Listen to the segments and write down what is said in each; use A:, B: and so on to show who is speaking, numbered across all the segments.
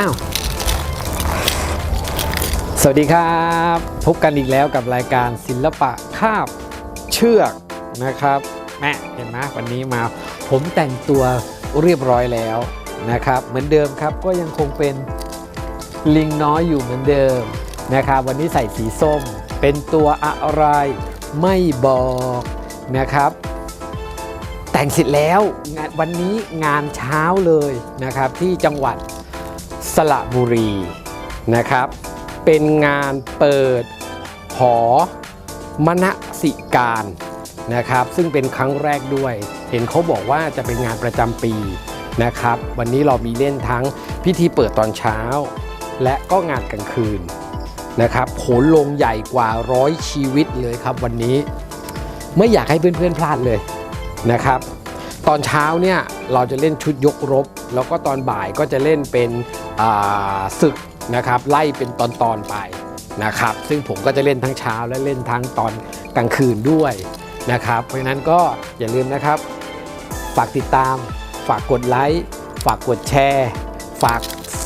A: อ้าว สวัสดีครับ พบกันอีกแล้วกับรายการศิลปะคาบเชือกนะครับแม่เห็นไหมวันนี้มา ผมแต่งตัวเรียบร้อยแล้วนะครับ เหมือนเดิมครับก็ยังคงเป็นลิงน้อยอยู่เหมือนเดิมนะครับ วันนี้ใส่สีส้ม เป็นตัวอะไรไม่บอกนะครับแต่งเสร็จแล้ววันนี้งานเช้าเลยนะครับที่จังหวัด ระบุรีนะครับ เป็นงานเปิดหอมณสิการนะครับ ซึ่งเป็นครั้งแรกด้วย เห็นเขาบอกว่าจะเป็นงานประจำปีนะครับ วันนี้เรามีเล่นทั้งพิธีเปิดตอนเช้า และก็งานกลางคืนนะครับโขนลงใหญ่กว่าร้อยชีวิตเลยครับวันนี้ไม่อยากให้เพื่อนๆพลาดเลยนะครับ ตอนเช้าเนี่ยเราจะเล่นชุดยกรบ แล้วก็ตอนบ่ายก็จะเล่นเป็น ศึกนะครับไล่เป็นตอนๆไปนะครับ ซึ่งผมก็จะเล่นทั้งเช้าและเล่นทั้งตอนกลางคืนด้วยนะครับ เพราะนั้นก็อย่าลืมนะครับ ฝากติดตาม ฝากกดไลค์ฝากกดแชร์ ฝาก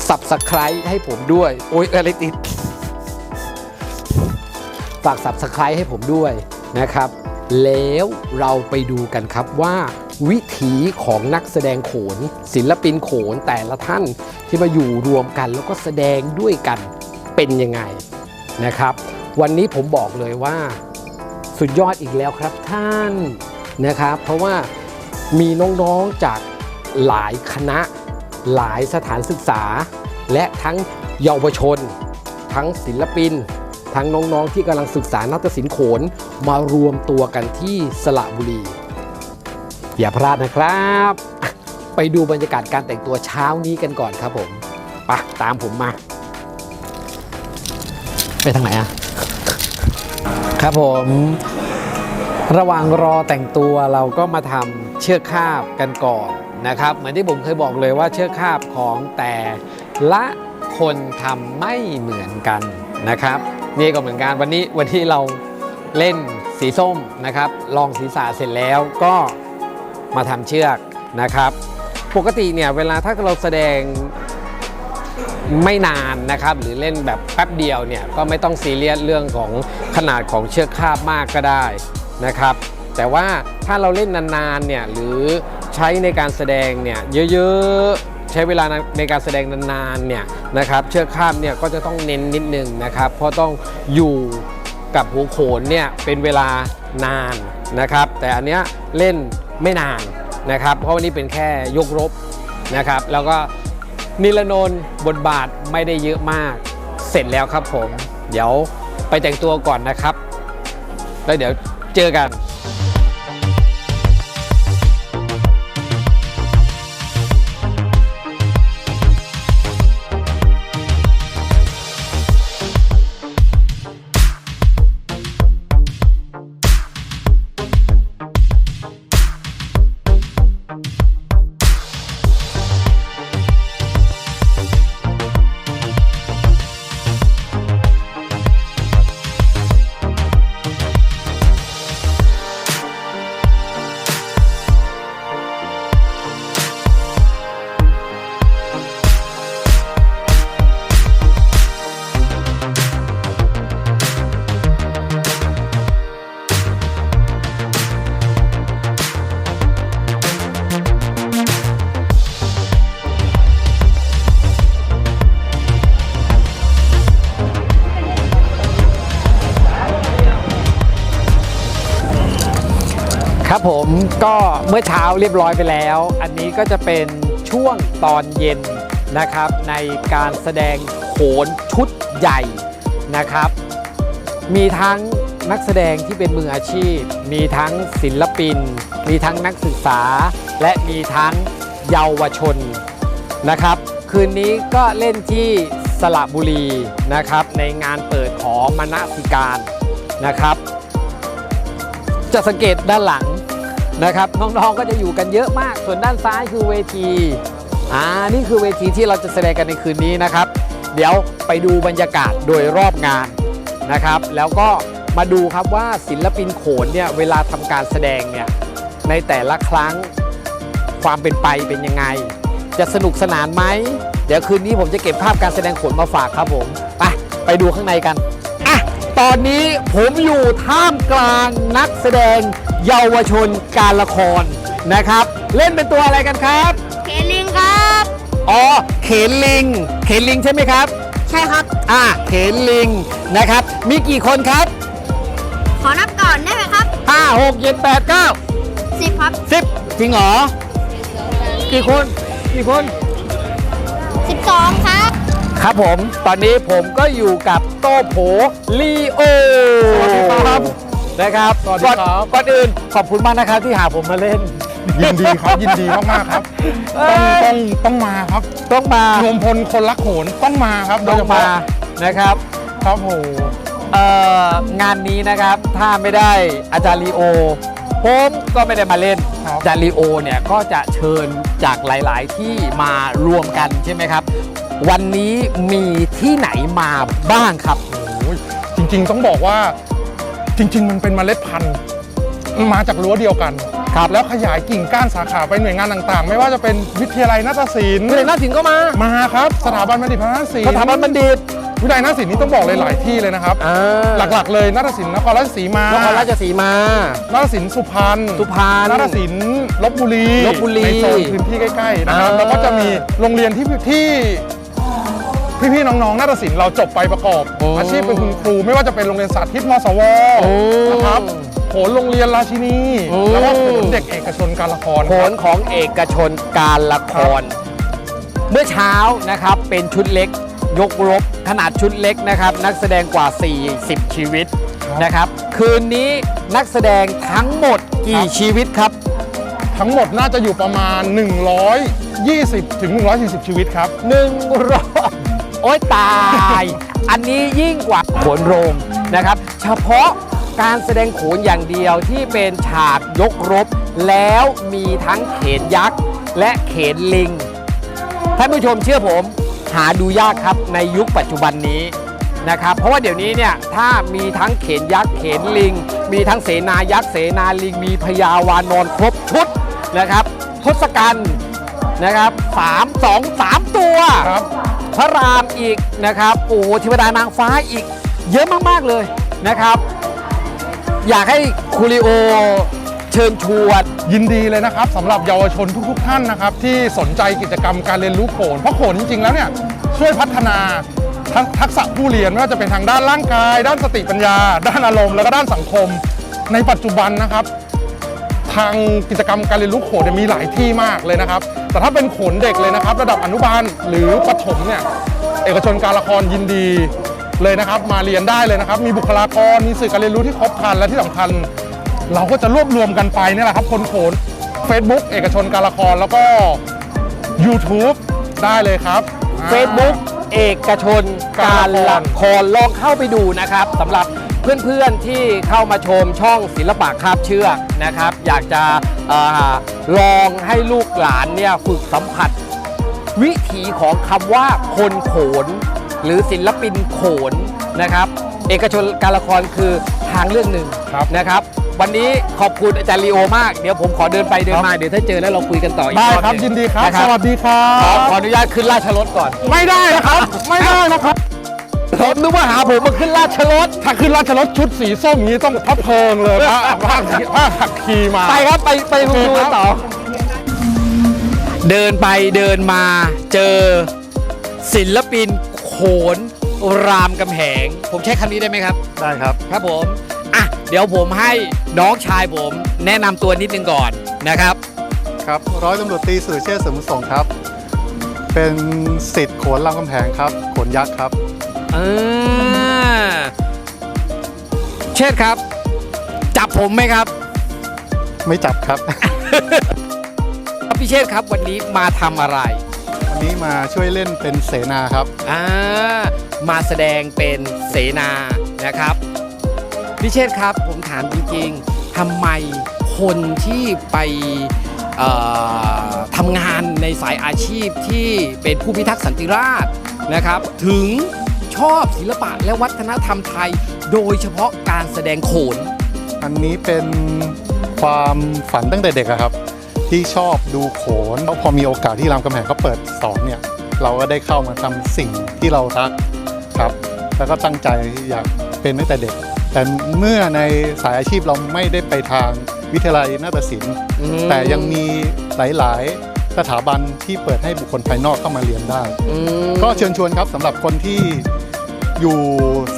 A: Subscribe ให้ผมด้วย โอ๊ยอะไรติด ฝาก Subscribe ให้ผมด้วยนะครับ แล้วเราไปดูกันครับว่า วิถีของนักแสดงโขน ศิลปินโขนแต่ละท่านที่มาอยู่รวมกัน แล้วก็แสดงด้วยกันเป็นยังไงนะครับ วันนี้ผมบอกเลยว่าสุดยอดอีกแล้วครับท่านนะครับ เพราะว่ามีน้องๆจากหลายคณะ หลายสถานศึกษา และทั้งเยาวชน ทั้งศิลปิน ทั้งน้องๆที่กำลังศึกษานาฏศิลป์โขนมารวมตัวกันที่สระบุรี อย่าพลาดนะครับ ไปดูบรรยากาศการแต่งตัวเช้านี้กันก่อนครับผมไปะตามผมมา ไปทางไหนอะครับผม ระหว่างรอแต่งตัวเราก็มาทำเชือกคาบกันก่อนนะครับ เหมือนที่ผมเคยบอกเลยว่าเชือกคาบของแต่ละคนทำไม่เหมือนกันนะครับ นี่ก็เหมือนกันวันนี้วันที่เราเล่นสีส้มนะครับ ลองศีรษะเสร็จแล้วก็ มาทำเชือกนะครับ ปกติเนี่ยเวลาถ้าเราแสดงไม่นานนะครับ หรือเล่นแบบแป๊บเดียวเนี่ยก็ไม่ต้องซีเรียสเรื่องของขนาดของเชือกคาบมากก็ได้นะครับ แต่ว่าถ้าเราเล่นนานๆเนี่ยหรือใช้ในการแสดงเนี่ยเยอะๆใช้เวลาในการแสดงนานๆเนี่ยนะครับ เชือกคาบเนี่ยก็จะต้องเน้นนิดนึงนะครับ เพราะต้องอยู่กับหัวโขนเนี่ยเป็นเวลานานนะครับ แต่อันเนี้ยเล่น ไม่นานนะครับ เพราะวันนี้เป็นแค่ยกรบนะครับ แล้วก็นิลนนท์บทบาทไม่ได้เยอะมาก เสร็จแล้วครับผม เดี๋ยวไปแต่งตัวก่อนนะครับ แล้วเดี๋ยวเจอกัน มื่อเช้าเรียบร้อยไปแล้ว อันนี้ก็จะเป็นช่วงตอนเย็นนะครับ ในการแสดงโขนชุดใหญ่นะครับ มีทั้งนักแสดงที่เป็นมืออาชีพ มีทั้งศิลปิน มีทั้งนักศึกษา และมีทั้งเยาวชนนะครับ คืนนี้ก็เล่นที่สระบุรีนะครับ ในงานเปิดหอมณสิการนะครับ จะสังเกตด้านหลัง นะครับน้องๆก็จะอยู่กันเยอะมาก ส่วนด้านซ้ายคือเวทีอ่านี่คือเวทีที่เราจะแสดงกันในคืนนี้นะครับ เดี๋ยวไปดูบรรยากาศโดยรอบงานนะครับ แล้วก็มาดูครับว่าศิลปินโขนเนี่ยเวลาทำการแสดงเนี่ยในแต่ละครั้งความเป็นไปเป็นยังไง จะสนุกสนานไหมเดี๋ยวคืนนี้ผมจะเก็บภาพการแสดงโขนมาฝากครับผมไปไปดูข้างในกัน ตอนนี้ผมอยู่ท่ามกลางนักแสดงเยาวชนการละครนะครับ เล่นเป็นตัวอะไรกันครับ
B: เคลิงครับ
A: อ๋อ เขนลิง เขนลิงใช่ไหมครับ
B: ใช่ครับ
A: อ่า เขนลิงนะครับ มีกี่คนครับ
B: ขอนับก่อนได้ไหมครับ
A: 5 6 7 8 9
B: สิบครับ
A: 10จริงเหรอ กี่คน กี่คน
B: สิบสองครับ
A: ครับผม ตอนนี้ผมก็อยู่กับโต้โผลีโอ
C: สวัสดีครับ
A: นะครับ
C: สวัสดีครับ
A: ก่อนก่อนอื่นขอบคุณมากนะครับที่หาผมมาเล่น
C: ยินดีครับยินดีมากๆครับ
A: เอ้
C: ต้อยงต้องต้องมาครับ
A: ต้องมาร
C: วมพลคนรักโขนต้องมาครับโด
A: ต้
C: ย
A: อง
C: เฉ
A: มา
C: พาะ
A: นะครับ
C: ครับโห
A: เอ่องานนี้นะครับถ้าไม่ได้อาจารย์ลีโอ ผมก็ไม่ได้มาเล่น
C: ครับ
A: อาจารย์ลีโอเนี่ยก็จะเชิญจากหลาย ๆ ที่มารวมกันใช่ไหมครับ วันนี้มีที่ไหนมาบ้างครับ
C: โอ้ยจริงๆต้องบอกว่าจริง ๆ มันเป็นเมล็ดพันธุ์มาจากรั้วเดียวกัน
A: ครับ
C: แล้วขยายกิ่งก้านสาขาไปหน่วยงานต่างๆ ไม่ว่าจะเป็นวิทยาลัยนาฏศิลป์
A: เรียนนาศิลป์ก็มา
C: มาครับ สถาบันบัณฑิตพัฒนศิลป์
A: สถาบันบัณฑิต
C: วิทยาลัยนาฏศิลป์นี่ต้องบอกเลยหลายที่เลยนะครับ
A: อ่า
C: หลักๆ เลยนาฏศิลป์นครราชสีมาน
A: ครราชสีมา
C: นาฏศิลป์สุพรรณ
A: สุพรรณ
C: นาฏศิลป์ลบบุรี
A: ลพบุรี
C: ในโซนพื้นที่ใกล้ๆนะครับ
A: อ่า
C: แล้วก็จะมีโรงเรียนที่ที่ พี่ๆน้องๆนาฏศิลป์เราจบไปประกอบอาชีพเป็นคุณครู ไม่ว่าจะเป็นโรงเรียนสาธิตมสวนะครับโขนโรงเรียนราชินีแล้วก็โขนเด็กเอกชนการละคร
A: โขนของเอกชนการละคร เมื่อเช้านะครับเป็นชุดเล็กยกรบขนาดชุดเล็กนะครับ นักแสดงกว่า 40 ชีวิตนะครับ คืนนี้นักแสดงทั้งหมดกี่ชีวิตครับ
C: ทั้งหมดน่าจะอยู่ประมาณ 120ถึง140 ชีวิตครับ
A: หนึ่งร้อย โอ้ยตาย อันนี้ยิ่งกว่าโขนโรงนะครับ เฉพาะการแสดงโขนอย่างเดียวที่เป็นฉากยกรบ แล้วมีทั้งเขนยักษ์ และเขนลิง ท่านผู้ชมเชื่อผม หาดูยากครับในยุคปัจจุบันนี้นะครับ เพราะว่าเดี๋ยวนี้เนี่ยถ้ามีทั้งเขนยักษ์เขนลิง มีทั้งเสนายักษ์เสนาลิง มีพญาวานอนครบชุดนะครับทศกัณฐ์นะครับสามสองสามตัว
C: ครับ
A: พระรามอีกนะครับโอ้โหเทวดานางฟ้าอีก เยอะมากๆเลยนะครับ อยากให้คูริโอเชิญชวน
C: ยินดีเลยนะครับสำหรับเยาวชนทุก ๆ ท่านนะครับ ที่สนใจกิจกรรมการเรียนรู้โขนเพราะโขนจริงๆแล้วเนี่ยช่วยพัฒนาทักทักษะผู้เรียนไม่ว่าจะเป็นทางด้านร่างกาย ด้านสติปัญญา ด้านอารมณ์แล้วก็ด้านสังคม ในปัจจุบันนะครับ ทางกิจกรรมการเรียนรู้โขนเนี่ยมีหลายที่มากเลยนะครับ แต่ถ้าเป็นขนเด็กเลยนะครับ ระดับอนุบาลหรือประถมเนี่ยเอกชนการละครยินดีเลยนะครับ มาเรียนได้เลยนะครับ มีบุคลากรมีสื่อการเรียนรู้ที่ครบครันและที่สำคัญ เราก็จะรวบรวมกันไปนี่แหละครับคนโขน Facebook เอกชนการละครแล้วก็ YouTube ได้เลยครับ
A: Facebook เอกชนการละครลองเข้าไปดูนะครับสำหรับเพื่อนๆที่เข้ามาชมช่องศิลปะคาบเชือกนะครับ อยากจะ ลองให้ลูกหลานเนี่ยฝึกสัมผัส วิถีของคำว่าคนโขน หรือศิลปินโขนนะครับ เอกชนการละครคือทางเรื่องหนึ่ง
C: ครับ
A: นะครับ วันนี้ขอบคุณอาจารย์ลีโอมาก เดี๋ยวผมขอเดินไปเดินมา เดี๋ยวถ้าเจอแล้วเราคุยกันต่ออีก
C: ได้
A: รอบ
C: ครับ
A: หง
C: ยินดีครับ
A: นะ
C: สวัสดีครั
A: ขอบขออนุญาตขึ้นราชรถก่อน
C: ไม่ได้นะครับ ไม่ได้นะครับ
A: ผมนึกว่าหาผมมาขึ้นราชรถ
C: ถ้าขึ้นราชรถชุดสีส้มอย่างนี้ต้องพับเพลิงเลยพระพระพระขักคีมา
A: ไปครับไปไปดูกันต่อ เดินไปเดินมาเจอศิลปินโขนรามกำแหง ผมใช้คำนี้ได้ไหมครับ
D: ได้ครับ
A: ครับผมอะเดี๋ยวผมให้น้องชายผมแนะนำตัวนิดนึงก่อนนะครับ
D: ครับ ร้อยตำรวจตรีสุรเชษฐ์เสริมส่งครับ เป็นสิทธิ์โขนรามคำแหงครับ โขนยักษ์ครับ
A: อ่าเชิดครับ จับผมไหมครับ
D: ไม่จับครับ
A: พี่เชษฐ์ครับวันนี้มาทำอะไร
D: วันนี้มาช่วยเล่นเป็นเสนาครับ
A: อ่ามาแสดงเป็นเสนานะครับพี่เชษฐ์ครับ ผมถามจริงๆทำไมคนที่ไปเอ่อทำงานในสายอาชีพที่เป็นผู้พิทักษ์สันติราษฎร์นะครับ ถึง ชอบศิลปะและวัฒนธรรมไทย โดยเฉพาะการแสดงโขน
D: อันนี้เป็นความฝันตั้งแต่เด็กอะครับ ที่ชอบดูโขนแล้วพอมีโอกาสที่รามคำแหงเขาเปิดสอนเนี่ย เราก็ได้เข้ามาทำสิ่งที่เรารักครับ แล้วก็ตั้งใจอยากเป็นตั้งแต่เด็ก แต่เมื่อในสายอาชีพเราไม่ได้ไปทางวิทยาลัยนาฏศิลป์
A: อืม
D: แต่ยังมีหลาย ๆ สถาบันที่เปิดให้บุคคลภายนอกเข้ามาเรียนได้
A: อืม
D: ก็เชิญชวนครับสำหรับคนที่ อยู่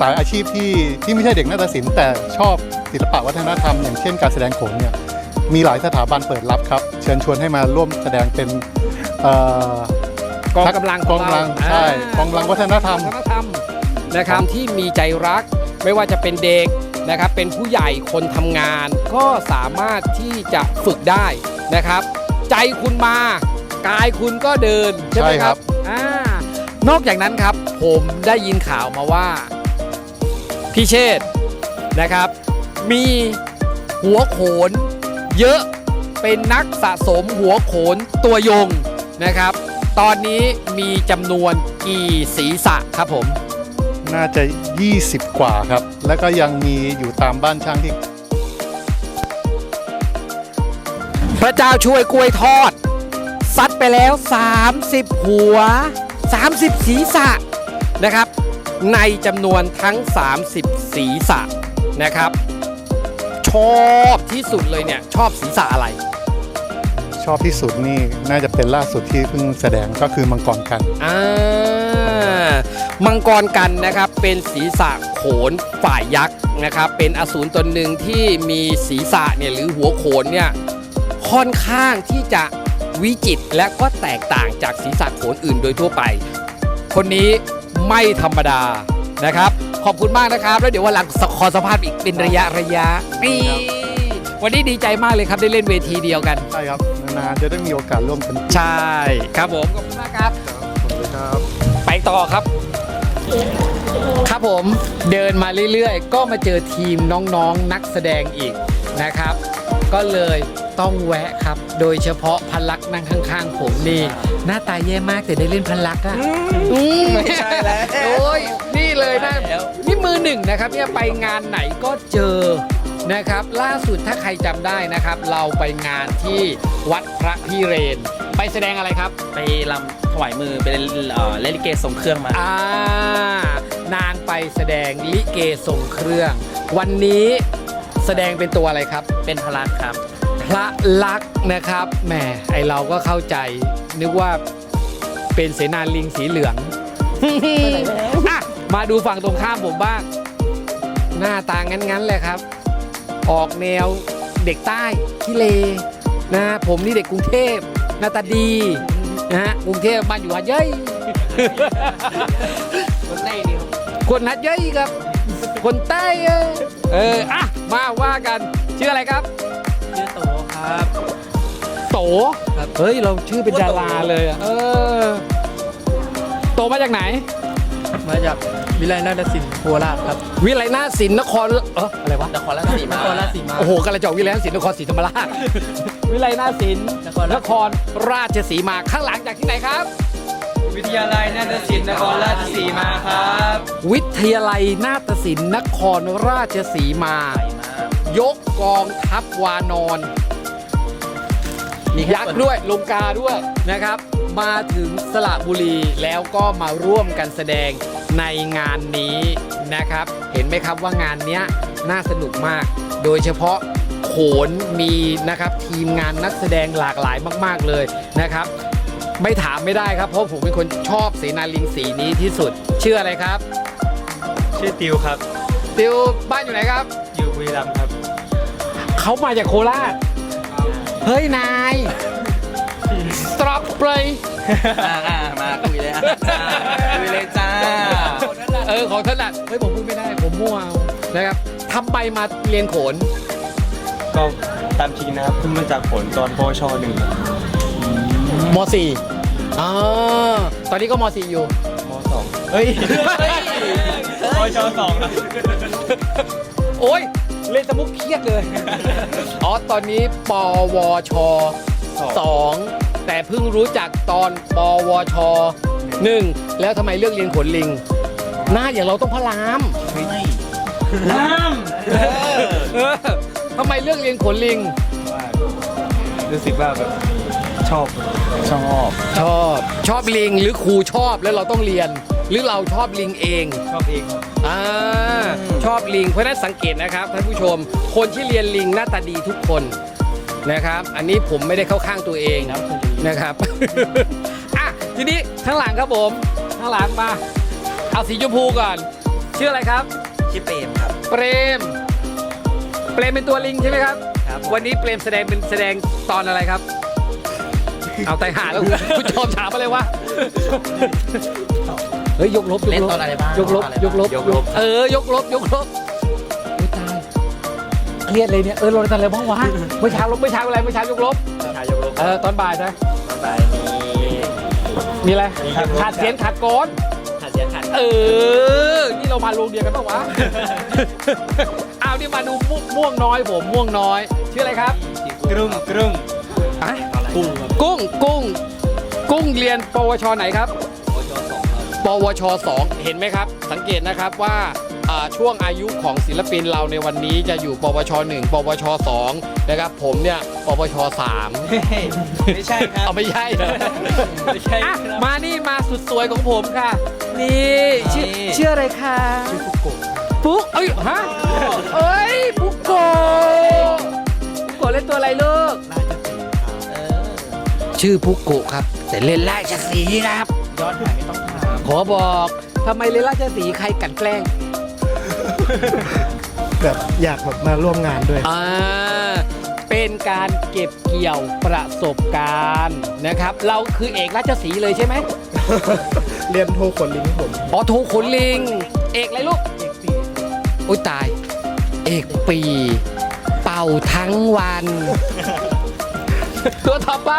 D: สายอาชีพที่ที่ไม่ใช่เด็กนาฏศิลป์แต่ชอบศิลปะวัฒนธรรม อย่างเช่นการแสดงโขนเนี่ยมีหลายสถาบันเปิดรับครับ เชิญชวนให้มาร่วมแสดงเป็นเอ่อก
A: องกำลัง
D: กองกำลัง
A: ขเรา
D: ใช่กองกำลังวัฒนธรรม
A: วัฒนธรรมนะครับที่มีใจรักไม่ว่าจะเป็นเด็กนะครับเป็นผู้ใหญ่คนทำงานก็สามารถที่จะฝึกได้นะครับ ใจคุณมากายคุณก็เดินใช่ไหม
D: ใช่
A: ค
D: ครั
A: รับบอ่า นอกจากนั้นครับผมได้ยินข่าวมาว่าพี่เชษฐ์นะครับ มีหัวโขนเยอะเป็นนักสะสมหัวโขนตัวยงนะครับ ตอนนี้มีจำนวนกี่ศีรษะครับผม
D: น่าจะ 20 กว่าครับ แล้วก็ยังมีอยู่ตามบ้านช่างที่
A: พระเจ้าช่วยกล้วยทอด ซัดไปแล้ว 30 หัว 30 ศีรษะนะครับ ในจำนวนทั้ง 30 ศีรษะนะครับ ชอบที่สุดเลยเนี่ย ชอบศีรษะอะไร
D: ชอบที่สุดนี่น่าจะเป็นล่าสุดที่เพิ่งแสดงก็คือมังกรกัน
A: อ่ามังกรกันนะครับเป็นศีรษะโขนฝ่ายยักษ์นะครับเป็นอสูรตนหนึ่งที่มีศีรษะเนี่ยหรือหัวโขนเนี่ยค่อนข้างที่จะ วิจิตรและก็แตกต่างจากศีรษะโขนอื่นโดยทั่วไป คนนี้ไม่ธรรมดานะครับ ขอบคุณมากนะครับ แล้วเดี๋ยววันหลังขอสัมภาษณ์อีกเป็นระยะระยะนี่วันนี้ดีใจมากเลยครับได้เล่นเวทีเดียวกัน
D: ใช่ครับ นานๆจะได้มีโอกาสร่วมกัน
A: ใช่ครับผมขอบคุณมากครับ
D: ขอบคุณครับ
A: ไปต่อครับ ครับผมเดินมาเรื่อยๆ ก็มาเจอทีมน้องๆนักแสดงอีกนะครับ ก็เลย ต้องแวะครับ โดยเฉพาะพันลักษณ์นั่งข้าง ๆ ผมนี่ หน้าตาแย่มากแต่ได้เล่นพันลักษณ์อะไม่ใช่แล้วโอ้ยนี่เลยนะนี่มือหนึ่งนะครับเนี่ยไปงานไหนก็เจอนะครับ ล่าสุดถ้าใครจำได้นะครับ เราไปงานที่วัดพระพิเรน ไปแสดงอะไรครับ
E: ไปลำถวายมือไปเอ่อเล่นลิเกส่งเครื่องมา
A: อ่านางไปแสดงลิเกส่งเครื่อง วันนี้แสดงเป็นตัวอะไรครับ
E: เป็นพลักครับ
A: พระลักษณ์นะครับแหมไอเราก็เข้าใจนึกว่าเป็นเสนาลิงสีเหลืองอะมาดูฝั่งตรงข้ามผมบ้าง หน้าตางั้นๆเลยครับ ออกแนวเด็กใต้ขี้เลนะฮะผมนี่เด็กกรุงเทพหน้าตาดีนะฮะกรุงเทพบ้านอยู่หัดเย้ย
E: คนไหนนี่ครับ
A: คนหัดเย้ยครับ คนใต้เออเอออะมาว่ากันชื่ออะไรครับ
E: ชื่ อโตครับ
A: โตเฮ้ย เราชื่อเป็นดาราเลยอะเออ โตมาจากไหน
E: มาจากวิไลนาฏศิลป์โคราชครับ
A: วิไลนาศิลป์นครเอออะไรวะ
E: นครราชสีมานครราชสีมา
A: โอ้โหกระจอกวิไลนาศิลป์นครศรีธรรมราช วิไลนาศิลป์
E: นคร
A: นครราชสีมาข้างหลังจากที่ไหนครับ
E: วิทยาลัยนาฏศิลป์นครราชสีมาครับ
A: วิทยาลัยนาฏศิลป์นครราชสีมา ยกกองทัพวานอน
E: มีแค่
A: ยักษ์ด้วยลงกาด้วยนะครับ มาถึงสระบุรีแล้วก็มาร่วมกันแสดงในงานนี้นะครับ เห็นไหมครับว่างานเนี้ยน่าสนุกมาก โดยเฉพาะโขนมีนะครับทีมงานนักแสดงหลากหลายมาก ๆเลยนะครับ ไม่ถามไม่ได้ครับ เพราะผมเป็นคนชอบเสนาลิงสีนี้ที่สุดชื่ออะไรครับ
E: ชื่อติวครับ
A: ติวบ้านอยู่ไหนครับ
E: อยู่บุรีรัมย์ครับ
A: เขามาจากโคราช เฮ้ย นายสตรอปเลย
E: อ่ามาคุยเลยอะคุยเลยจ้า
A: เออ ของถนัดเฮ้ย ผมพูดไม่ได้ ผมมั่วเอานะครับทำไปมาเรียนโขน
F: ก็ตามจริงนะครับเพิ่งมาจากผลตอนปวชหนึ่ง
A: ม .4 อ๋อตอนนี้ก็ม .4 อยู่
F: มสองเฮ้ยปวชสองครับ
A: โอ้ย เล่นสมุกเครียดเลย อ๋อ ตอนนี้ปวชสองแต่เพิ่งรู้จักตอนปวชหนึ่งแล้วทำไมเลือกเรียนขนลิง หน้าอย่างเราต้องพระราม
E: น้
A: เออทำไมเลือกเรียนขนลิง
F: ว่ารู้สึกว่าแบบชอบชอบ
A: ชอบชอบลิงหรือครูชอบแล้วเราต้องเรียน หรือเราชอบลิงเอง
F: ชอบเองครับ
A: อ่าชอบลิง เพราะฉะนั้นสังเกตนะครับท่านผู้ชม คนที่เรียนลิงหน้าตาดีทุกคนนะครับ อันนี้ผมไม่ได้เข้าข้างตัวเองนะครับ อะทีนี้ข้างหลังครับผมข้างหลังมา เอาสีชมพูก่อน ชื่ออะไรครับ
F: ชื่อเปรมครับ
A: เปรม เปรมเป็นตัวลิงใช่ไหมครับ
F: ครับ
A: วันนี้เปรมแสดงเป็นแสดงตอนอะไรครับ เอาไตหาแล้วคุณชมถามอะไรวะ เฮ้ยยกลบเล่นตอนอะไรบ้างยกลบยกลบ
F: ยกลบ
A: เออยกลบยกลบอุ๊ยตายเครียดเลยเนี่ยเออเราตอนอะไรบ้างวะเมื่อเช้าลบเมื่อเช้าอะไรเมื่อเช้ายกลบ
F: ชายยกลบ
A: เออตอนบ่ายนะ
F: ไป
A: มีอะไร
F: มีครับ
A: ขาดเสียงขาดโกน
F: ขาดเสียงขาด
A: เออ นี่เรามาโรงเดียวกันปะวะอ้าวนี่มาดูม่วม่วงน้อยผมม่วงน้อย ชื่ออะไรครับ
F: กรุ้งกรุ้ง
A: อะ
F: กุ้งครับ
A: กุ้งกุ้ง กุ้งเรียนปวชไหนครับ ปวช 2 เห็นไหมครับ สังเกตนะครับว่าอ่าช่วงอายุของศิลปินเราในวันนี้จะอยู่ปวช 1 ปวช 2 นะครับ ผมเนี่ยปวช 3
F: ไม่ใช่ครับ
A: เอาไม่ใช่เหรอ
F: ไม่ใช่
A: อะ
F: ครับ
A: มานี่มาสุดสวยของผมค่ะ นี่ชื่อ
F: นี่
A: ชื่ออะไรคะชื่อฟุกโกปุ๊กเอ้ยฮะเอ้ยฟุกโกฟุกโกเล่นตัวอะไรลูกชื่อฟุกโกครับ แต่เล่นราชสีห์ครับ
F: ยอดหายไม่ต้องถาม
A: ขอบอกทำไมเล่นราชสีห์ใครกลันแกล้ง
G: แบบอยากแบบมาร่วมงานด้วย
A: อ่าเป็นการเก็บเกี่ยวประสบการณ์นะครับ เราคือเอกราชสีห์เลยใช่ไหม
G: เรียนโทรขนลิงก์ผม
A: อ๋อโทขนลิง เอกอะไรลูก
G: เอกปี
A: โอ้ยตาย เอกปี เป่าทั้งวัน ตัวต่อไป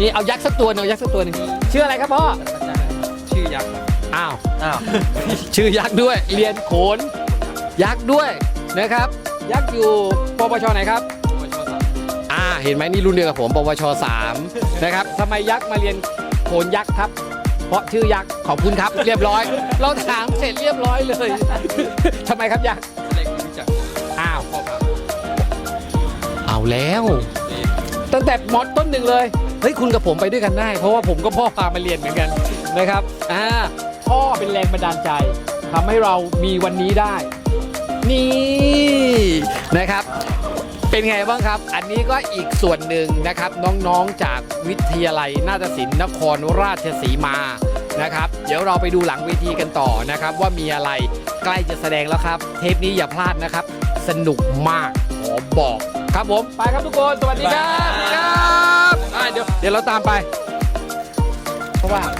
A: นี่เอายักษ์สักตัวหนึ่งเอายักษ์สักตัวหนึ่งชื่ออะไรครับพ่อ
F: ชื่อยักษ์
A: อ้าว
F: อ้าว
A: ชื่อยักษ์ด้วย เรียนโขน ยักษ์ด้วยนะครับ ยักษ์อยู่ปปชไหนครับอ่า เห็นไหมนี่รุ่นเดียวกับผม ปวช3นะครับทำไมยักษ์มาเรียนโขนยักษ์ครับ เพราะชื่อยักษ์ ขอบคุณครับ เรียบร้อย เราถามเสร็จเรียบร้อยเลยทำไมครับยักษ์
F: เล็กรู้จัก
A: อ้าวเอาแล้ว ตั้งแต่มอดต้นหนึ่งเลย เฮ้ย คุณกับผมไปด้วยกันได้ เพราะว่าผมก็พ่อพามาเรียนเหมือนกัน นะครับอ่าพ่อเป็นแรงบันดาลใจทำให้เรามีวันนี้ได้ นี่นะครับ เป็นไงบ้างครับ อันนี้ก็อีกส่วนหนึ่งนะครับ น้องๆจากวิทยาลัยนาฏศิลป์นครราชสีมานะครับ เดี๋ยวเราไปดูหลังเวทีกันต่อนะครับ ว่ามีอะไรใกล้จะแสดงแล้วครับ เทปนี้อย่าพลาดนะครับ สนุกมากขอบอก ครับผมไปครับทุกคนสวัสดีครับครับอ่าเดี๋ยวเดี๋ยวเราตามไป เพราะว่า
E: แสง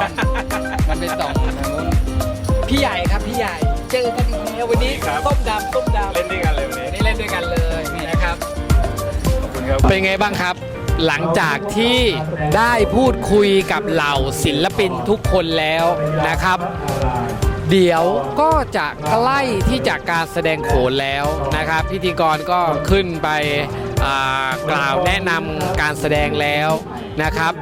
E: มันสะท้อนมันไปส่องทางนู้น
A: พี่ใหญ่ครับพี่ใหญ่ เจอกันอีกแล้ววันนี้ต้มดำต้มดำ
F: เล่นด้วยกันเลยวันนี้
A: วันนี้เล่นด้วยกันเลยนะครับ เป็นไงบ้างครับ หลังจากที่ได้พูดคุยกับเหล่าศิลปินทุกคนแล้วนะครับ เดี๋ยวก็จะใกล้ที่จะการแสดงโขนแล้วนะครับ พิธีกรก็ขึ้นไปอ่ากล่าวแนะนำการแสดงแล้วนะครับ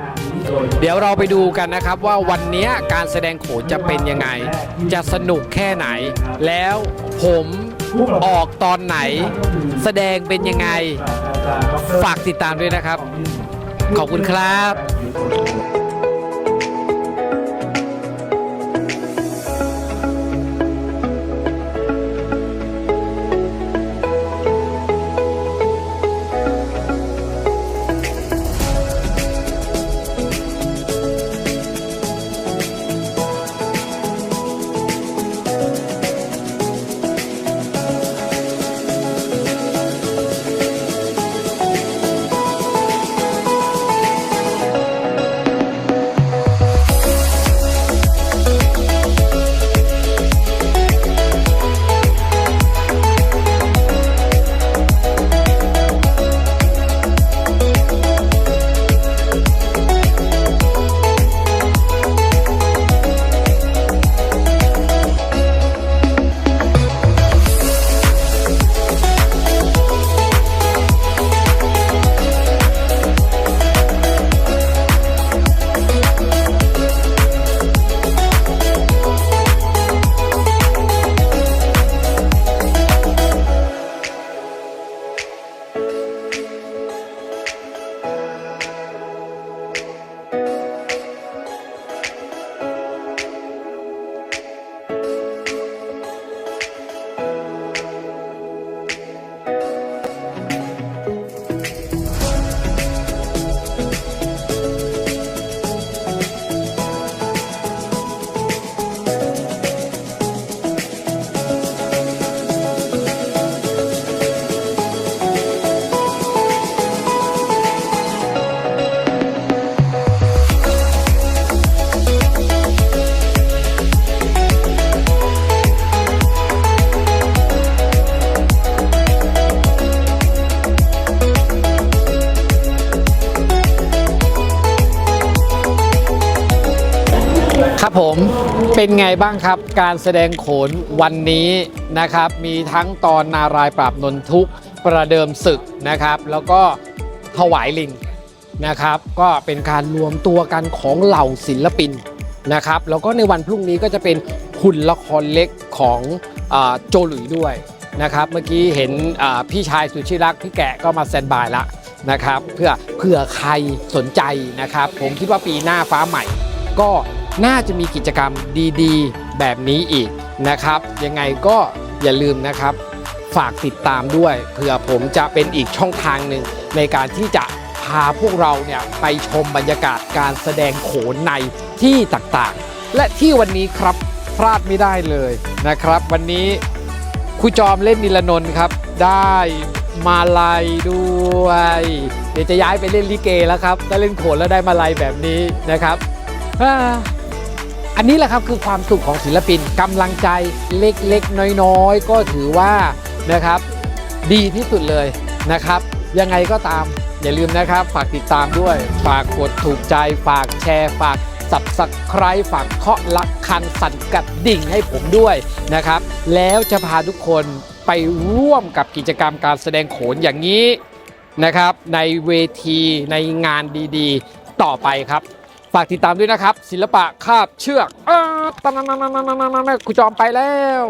A: เดี๋ยวเราไปดูกันนะครับว่าวันนี้การแสดงโขนจะเป็นยังไง จะสนุกแค่ไหน แล้วผมออกตอนไหน แสดงเป็นยังไง ฝากติดตามด้วยนะครับ ขอบคุณครับ ผมเป็นไงบ้างครับการแสดงโขนวันนี้นะครับ มีทั้งตอนนารายปราบนนทุกประเดิมศึกนะครับ แล้วก็ถวายลิงนะครับ ก็เป็นการรวมตัวกันของเหล่าศิลปินนะครับ แล้วก็ในวันพรุ่งนี้ก็จะเป็นหุ่นละครเล็กของอโจหลุยด้วยนะครับ เมื่อกี้เห็นพี่ชายสุชิรักพี่แกะก็มาแซนบายละนะครับ เพื่อเผื่อใครสนใจนะครับ ผมคิดว่าปีหน้าฟ้าใหม่ก็ น่าจะมีกิจกรรมดีๆ แบบนี้อีกนะครับ ยังไงก็อย่าลืมนะครับ ฝากติดตามด้วยเผื่อผมจะเป็นอีกช่องทางหนึ่งในการที่จะพาพวกเราเนี่ยไปชมบรรยากาศการแสดงโขนในที่ต่างๆ และที่วันนี้ครับพลาดไม่ได้เลยนะครับ วันนี้ครูจอมเล่นนิลนนท์ครับ ได้มาลัยด้วย เดี๋ยวจะย้ายไปเล่นลิเกแล้วครับถ้าเล่นโขนแล้วได้มาลัยแบบนี้นะครับ อันนี้แหละครับคือความสุขของศิลปินกำลังใจเล็กๆ น้อยๆ ก็ถือว่านะครับ ดีที่สุดเลยนะครับ ยังไงก็ตามอย่าลืมนะครับ ฝากติดตามด้วย ฝากกดถูกใจ ฝากแชร์ ฝากสับสไครฝากเคาะลักคันสั่นกระดิ่งให้ผมด้วยนะครับ แล้วจะพาทุกคนไปร่วมกับกิจกรรมการแสดงโขนอย่างนี้นะครับ ในเวทีในงานดีๆ ต่อไปครับ ฝากติดตามด้วยนะครับ ศิลปะคาบเชือกอ้าตามๆๆๆๆๆๆครูจอมไปแล้ว